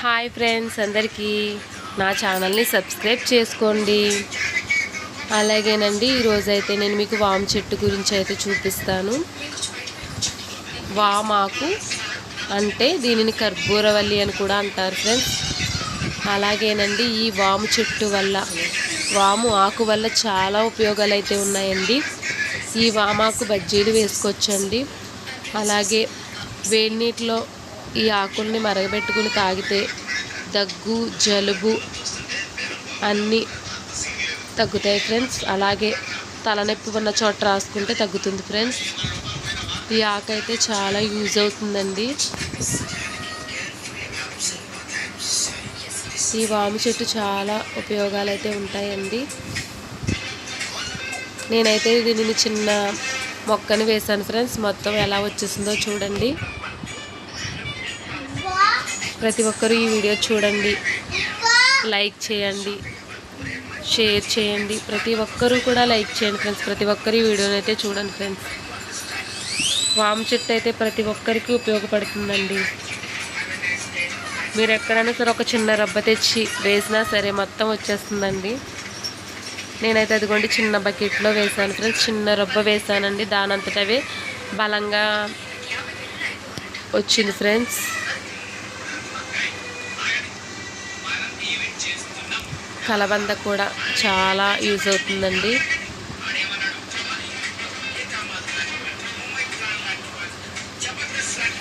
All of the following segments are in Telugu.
హాయ్ ఫ్రెండ్స్ అందరికీ నా ఛానల్ని సబ్స్క్రైబ్ చేసుకోండి. అలాగేనండి ఈరోజైతే నేను మీకు వామ చెట్టు గురించి అయితే చూపిస్తాను వామాకు అంటే దీనిని కర్పూరవల్లి అని కూడా అంటారు ఫ్రెండ్స్. అలాగేనండి ఈ వాము చెట్టు వల్ల వాము ఆకు వల్ల చాలా ఉపయోగాలు అయితే ఉన్నాయండి. ఈ వామాకు బజ్జీలు వేసుకోవచ్చండి. అలాగే వేడి నీటిలో ఈ ఆకుల్ని మరగబెట్టుకుని తాగితే దగ్గు జలుబు అన్నీ తగ్గుతాయి ఫ్రెండ్స్. అలాగే తలనొప్పి ఉన్న చోట రాసుకుంటే తగ్గుతుంది ఫ్రెండ్స్. ఈ ఆకు అయితే చాలా యూజ్ అవుతుందండి. ఈ వాము చెట్టు చాలా ఉపయోగాలు అయితే ఉంటాయండి. నేనైతే దీనిని చిన్న మొక్కని వేశాను ఫ్రెండ్స్. మొత్తం ఎలా వచ్చేసిందో చూడండి. ప్రతి ఒక్కరూ ఈ వీడియో చూడండి. లైక్ చేయండి. షేర్ చేయండి. ప్రతి ఒక్కరూ కూడా లైక్ చేయండి ఫ్రెండ్స్ ప్రతి ఒక్కరు ఈ వీడియోని అయితే చూడండి ఫ్రెండ్స్ వామ చెట్టు అయితే ప్రతి ఒక్కరికి ఉపయోగపడుతుందండి. మీరు ఎక్కడైనా సరే ఒక చిన్న రబ్బ తెచ్చి వేసినా సరే మొత్తం వచ్చేస్తుందండి. నేనైతే అదిగోండి చిన్న బకెట్లో వేసాను ఫ్రెండ్స్ చిన్న రబ్బ వేసానండి దానంతటవే బలంగా వచ్చింది ఫ్రెండ్స్ కలబంద కూడా చాలా యూజ్ అవుతుందండి.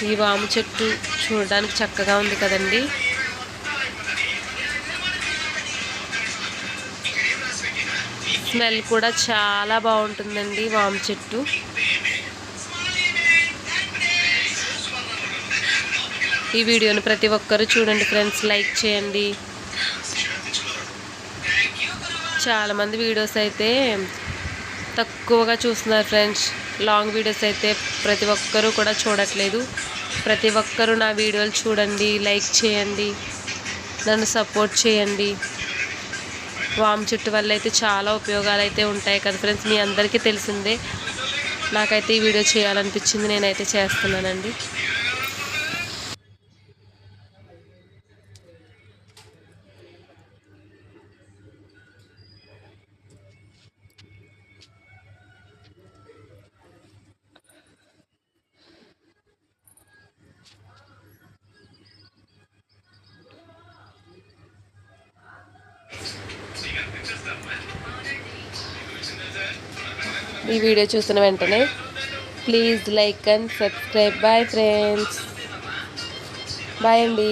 ఈ వాము చెట్టు చూడడానికి చక్కగా ఉంది కదండి. స్మెల్ కూడా చాలా బాగుంటుందండి వాము చెట్టు. ఈ వీడియోని ప్రతి ఒక్కరూ చూడండి ఫ్రెండ్స్. లైక్ చేయండి. చాలామంది వీడియోస్ అయితే తక్కువగా చూస్తున్నారు ఫ్రెండ్స్ లాంగ్ వీడియోస్ అయితే ప్రతి ఒక్కరూ కూడా చూడట్లేదు. ప్రతి ఒక్కరూ నా వీడియోలు చూడండి లైక్ చేయండి నన్ను సపోర్ట్ చేయండి. వామ్ చుట్టు వల్ల అయితే చాలా ఉపయోగాలు అయితే ఉంటాయి కదా ఫ్రెండ్స్ మీ అందరికీ తెలిసిందే. నాకైతే ఈ వీడియో చేయాలనిపించింది నేనైతే చేస్తున్నానండి. ఈ వీడియో చూసిన వెంటనే please like and subscribe. Bye friends bye అండి.